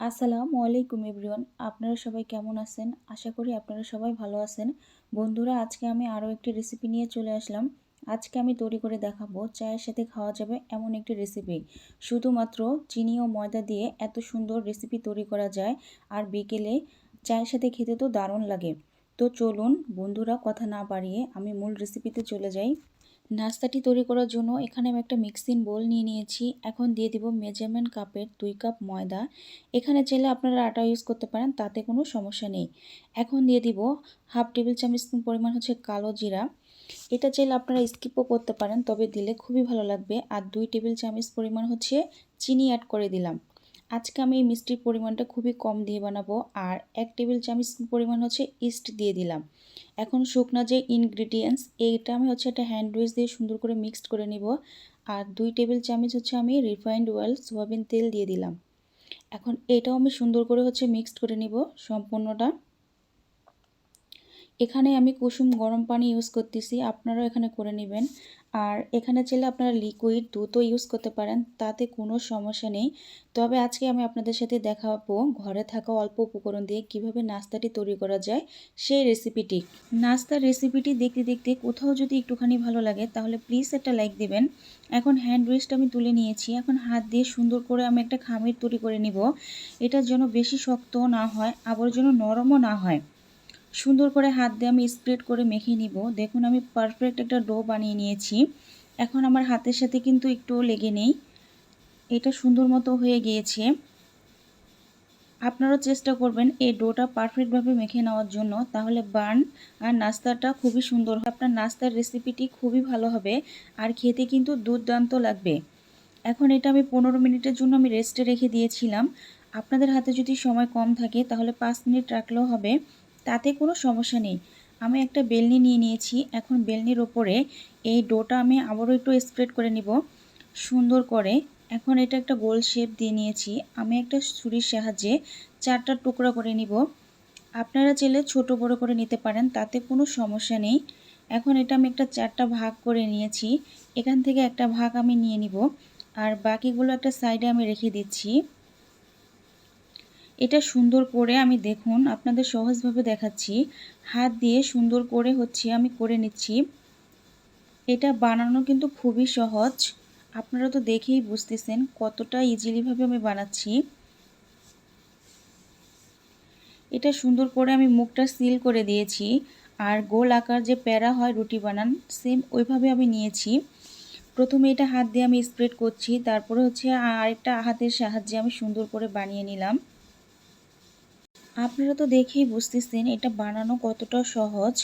আসসালামু আলাইকুম এভরিওয়ান। আপনারা সবাই কেমন আছেন? আশা করি আপনারা সবাই ভালো আছেন। বন্ধুরা, আজকে আমি আরও একটি রেসিপি নিয়ে চলে আসলাম। আজকে আমি তৈরি করে দেখাবো, চায়ের সাথে খাওয়া যাবে এমন একটি রেসিপি শুধুমাত্র চিনি ও ময়দা দিয়ে এত সুন্দর রেসিপি তৈরি করা যায়, আর বিকেলে চায়ের সাথে খেতে তো দারুণ লাগে। তো চলুন, বন্ধুরা, কথা না বাড়িয়ে আমি মূল রেসিপিতে চলে যাই। নাস্তাটি তৈরি করার জন্য এখানে আমি একটা মিক্সিং বোল নিয়ে নিয়েছি। এখন দিয়ে দিব মেজারমেন্ট কাপের দুই কাপ ময়দা। এখানে চাইলে আপনারা আটা ইউজ করতে পারেন, তাতে কোনো সমস্যা নেই। এখন দিয়ে দিব হাফ টেবিল চামচ স্পুন পরিমাণ হচ্ছে কালো জিরা। এটা চাইলে আপনারা স্কিপও করতে পারেন, তবে দিলে খুবই ভালো লাগবে। আর দুই টেবিল চামচ পরিমাণ হচ্ছে চিনি অ্যাড করে দিলাম। আজকে আমি এই মিষ্টির পরিমাণটা খুবই কম দিয়ে বানাবো আর এক টেবিল চামচ পরিমাণ হচ্ছে ইস্ট দিয়ে দিলাম। এখন শুকনা যে ইনগ্রিডিয়েন্টস এইটা আমি হচ্ছে একটা হ্যান্ড উইচ দিয়ে সুন্দর করে মিক্সড করে নিব আর দুই টেবিল চামচ হচ্ছে আমি রিফাইন্ড অয়েল সোয়াবিন তেল দিয়ে দিলাম। এখন এটাও আমি সুন্দর করে হচ্ছে মিক্সড করে নিব সম্পূর্ণটা। এখানে আমি কুসুম গরম পানি ইউজ করতেছি, আপনারাও এখানে করে নেবেন। আর এখানে চাইলে আপনারা লিকুইড দুধও ইউজ করতে পারেন, তাতে কোনো সমস্যা নেই। তবে আজকে আমি আপনাদের সাথে দেখাবো ঘরে থাকা অল্প উপকরণ দিয়ে কীভাবে নাস্তাটি তৈরি করা যায়, সেই রেসিপিটি নাস্তার রেসিপিটি দেখতে দেখতে কোথাও যদি একটুখানি ভালো লাগে, তাহলে প্লিজ একটা লাইক দেবেন। এখন হ্যান্ড রেস্ট আমি তুলে নিয়েছি, এখন হাত দিয়ে সুন্দর করে আমি একটা খামির তৈরি করে নিব। এটার জন্য বেশি শক্তও না হয়, আবার যেন নরমও না হয়। সুন্দর করে হাত দিয়ে আমি স্প্রেড করে মেখে নিব। দেখুন, আমি পারফেক্ট একটা ডো বানিয়ে নিয়েছি। এখন আমার হাতের সাথে কিন্তু একটুও লেগে নেই। এটা সুন্দর মতো হয়ে গিয়েছে। আপনারাও চেষ্টা করবেন এই ডোটা পারফেক্টভাবে মেখে নেওয়ার জন্য। তাহলে বার্ন আর নাস্তাটা খুবই সুন্দর আপনার নাস্তার রেসিপিটি খুবই ভালো হবে আর খেতে কিন্তু দুর্দান্ত লাগবে। এখন এটা আমি পনেরো মিনিটের জন্য আমি রেস্টে রেখে দিয়েছিলাম। আপনাদের হাতে যদি সময় কম থাকে, তাহলে পাঁচ মিনিট রাখলেও হবে। তাতে কোনো সমস্যা নেই। আমি একটা বেলনি নিয়ে নিয়েছি। এখন বেলনির ওপরে এই ডোটা আমি আবারও একটু স্প্রেড করে নিব। সুন্দর করে। এখন এটা একটা গোল শেপ দিয়ে নিয়েছি। আমি একটা ছুরির সাহায্যে চারটা টুকরা করে নিব। আপনারা চাইলে ছোট বড় করে নিতে পারেন, তাতে কোনো সমস্যা নেই। এখন এটা আমি একটা চারটা ভাগ করে নিয়েছি। এখান থেকে একটা ভাগ আমি নিয়ে নিব। আর বাকিগুলো একটা সাইডে আমি রেখে দিচ্ছি। এটা সুন্দর করে আমি দেখুন, আপনাদের সহজভাবে দেখাচ্ছি। হাত দিয়ে সুন্দর করে হচ্ছে আমি করে নিচ্ছি। এটা বানানো কিন্তু খুবই সহজ। আপনারা তো দেখেই বুঝতেছেন কতটা ইজিলিভাবে আমি বানাচ্ছি। এটা সুন্দর করে আমি মুখটা সিল করে দিয়েছি। আর গোল আকার যে প্যারা হয় রুটি বানান, সেম ওইভাবে আমি নিয়েছি। প্রথমে এটা হাত দিয়ে আমি স্প্রেড করছি, তারপরে হচ্ছে আরেকটা হাতের সাহায্যে আমি সুন্দর করে বানিয়ে নিলাম। আপনারা তো দেখেই বুঝতেছেন এটা বানানো কতটা সহজ।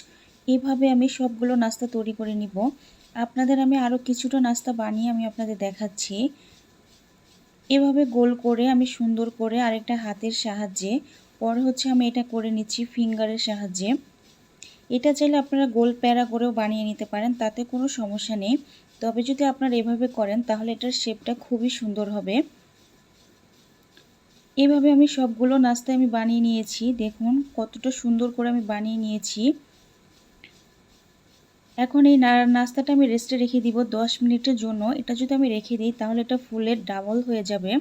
এভাবে আমি সবগুলো নাস্তা তৈরি করে নিব। আপনাদের আমি আরও কিছুটা নাস্তা বানিয়ে আমি আপনাদের দেখাচ্ছি। এভাবে গোল করে আমি সুন্দর করে আরেকটা হাতের সাহায্যে, পরে হচ্ছে আমি এটা করে নিচ্ছি ফিঙ্গারের সাহায্যে। এটা চাইলে আপনারা গোল প্যারা করেও বানিয়ে নিতে পারেন, তাতে কোনো সমস্যা নেই। তবে যদি আপনারা এভাবে করেন, তাহলে এটার শেপটা খুবই সুন্দর হবে। এভাবে আমি সবগুলো নাস্তা আমি বানিয়ে নিয়েছি। দেখুন, কতটা সুন্দর করে আমি বানিয়ে নিয়েছি। এখন এই নাস্তাটা আমি রেস্টে রেখে দিব 10 মিনিটের জন্য। এটা যদি আমি রেখে দিই, তাহলে এটা ফুলের ডাবল হয়ে যাবে।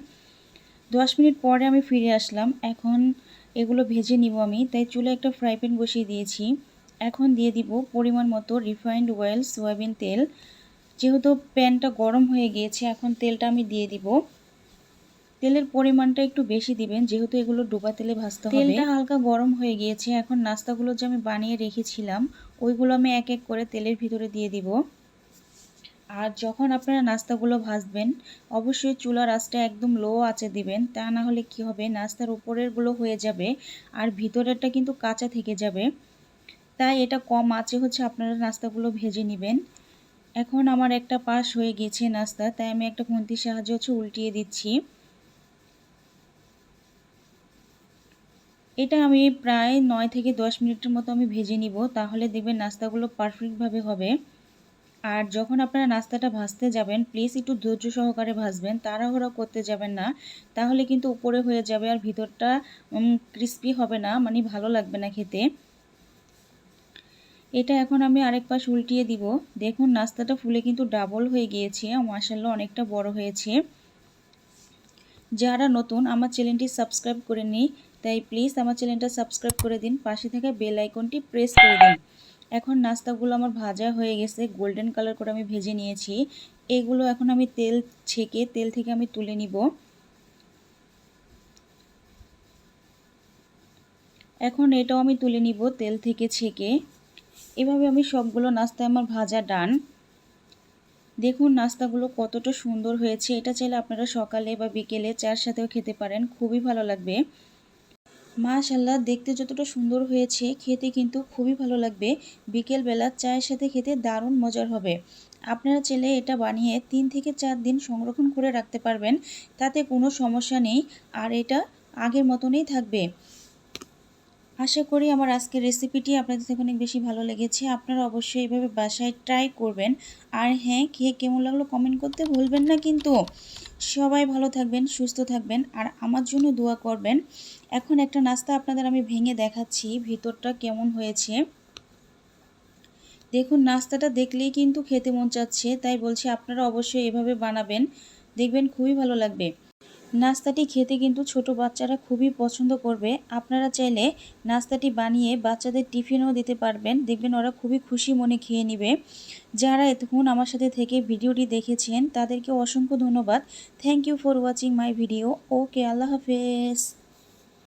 10 মিনিট পরে আমি ফিরে আসলাম। এখন এগুলো ভেজে নিব আমি। তাই চুলে একটা ফ্রাই প্যান বসিয়ে দিয়েছি। এখন দিয়ে দিব পরিমাণ মতো রিফাইন্ড অয়েল সয়াবিন তেল। যেহেতু প্যানটা গরম হয়ে গিয়েছে, এখন তেলটা আমি দিয়ে দিব। তেলের পরিমাণটা একটু বেশি দিবেন, যেহেতু এগুলো ডোবা তেলে ভাজতে হবে। তেলটা হালকা গরম হয়ে গিয়েছে, এখন নাস্তাগুলো যে আমি বানিয়ে রেখেছিলাম, ওইগুলো আমি এক এক করে তেলের ভিতরে দিয়ে দিব। আর যখন আপনারা নাস্তাগুলো ভাজবেন, অবশ্যই চুলার আঁচটা একদম লো আঁচে দিবেন, তা না হলে কি হবে, নাস্তার উপরেরগুলো হয়ে যাবে আর ভিতরেরটা কিন্তু কাঁচা থেকে যাবে। তাই এটা কম আঁচে হচ্ছে আপনারা নাস্তাগুলো ভেজে নেবেন। এখন আমার একটা পাশ হয়ে গেছে নাস্তা, তাই আমি একটা খুন্তির সাহায্যে হচ্ছে উল্টিয়ে দিচ্ছি। এটা আমি প্রায় নয় থেকে দশ মিনিটের মতো আমি ভেজে নিব, তাহলে দেখবেন নাস্তাগুলো পারফেক্টভাবে হবে। আর যখন আপনারা নাস্তাটা ভাজতে যাবেন প্লিজ একটু ধৈর্য সহকারে ভাজবেন, তাড়াহুড়া করতে যাবেন না, তাহলে কিন্তু উপরে হয়ে যাবে আর ভিতরটা ক্রিস্পি হবে না মানে ভালো লাগবে না খেতে। এটা এখন আমি আরেক পাশ উল্টিয়ে দিব। দেখুন, নাস্তাটা ফুলে কিন্তু ডাবল হয়ে গিয়েছে মাসাল্লা অনেকটা বড় হয়েছে। যারা নতুন, আমার চ্যানেলটি সাবস্ক্রাইব করে নিই তাই প্লিজ আমার চ্যানেলটা সাবস্ক্রাইব করে দিন, পাশে থাকা বেল আইকনটি প্রেস করে দিন। এখন নাস্তাগুলো আমার ভাজা হয়ে গেছে গোল্ডেন কালার করে আমি ভেজে নিয়েছি। এগুলো এখন আমি তেল ছেঁকে, তেল থেকে আমি তুলে নিব। এখন এটাও আমি তুলে নিব তেল থেকে ছেঁকে। এভাবে আমি সবগুলো নাস্তা আমার ভাজা ডান দেখুন নাস্তাগুলো কতটা সুন্দর হয়েছে। এটা চাইলে আপনারা সকালে বা বিকেলে চার সাথেও খেতে পারেন, খুবই ভালো লাগবে। মাশাল্লাহ দেখতে যতটা সুন্দর হয়েছে, খেতে কিন্তু খুবই ভালো লাগবে। বিকেলবেলা চায়ের সাথে খেতে দারুণ মজার হবে। আপনারা চাইলে এটা বানিয়ে তিন থেকে চার দিন সংরক্ষণ করে রাখতে পারবেন। তাতে কোনো সমস্যা নেই। আর এটা আগের মতনই থাকবে। আশা করি আমার আজকের রেসিপিটি আপনাদের থেকে অনেক বেশি ভালো লেগেছে। আপনারা অবশ্যই এভাবে বাসায় ট্রাই করবেন। আর হ্যাঁ খেয়ে কেমন লাগল কমেন্ট করতে ভুলবেন না কিন্তু। সবাই ভালো থাকবেন, সুস্থ থাকবেন, আর আমার জন্য দোয়া করবেন। এখন একটা নাস্তা আপনাদের আমি ভেঙে দেখাচ্ছি, ভিতরটা কেমন হয়েছে। দেখুন, নাস্তাটা দেখলেই কিন্তু খেতে মন চাচ্ছে, তাই বলছি আপনারা অবশ্যই এভাবে বানাবেন। দেখবেন খুবই ভালো লাগবে। নাস্তাটি খেতে কিন্তু ছোট বাচ্চারা খুবই পছন্দ করবে। আপনারা চাইলে নাস্তাটি বানিয়ে বাচ্চাদের টিফিনও দিতে পারবেন। দেখবেন ওরা খুবই খুশি মনে খেয়ে নেবে। যারা এতক্ষণ আমার সাথে থেকে ভিডিওটি দেখেছেন, তাদেরকে অসংখ্য ধন্যবাদ। Thank you for watching my video okay আল্লাহ হাফেজ।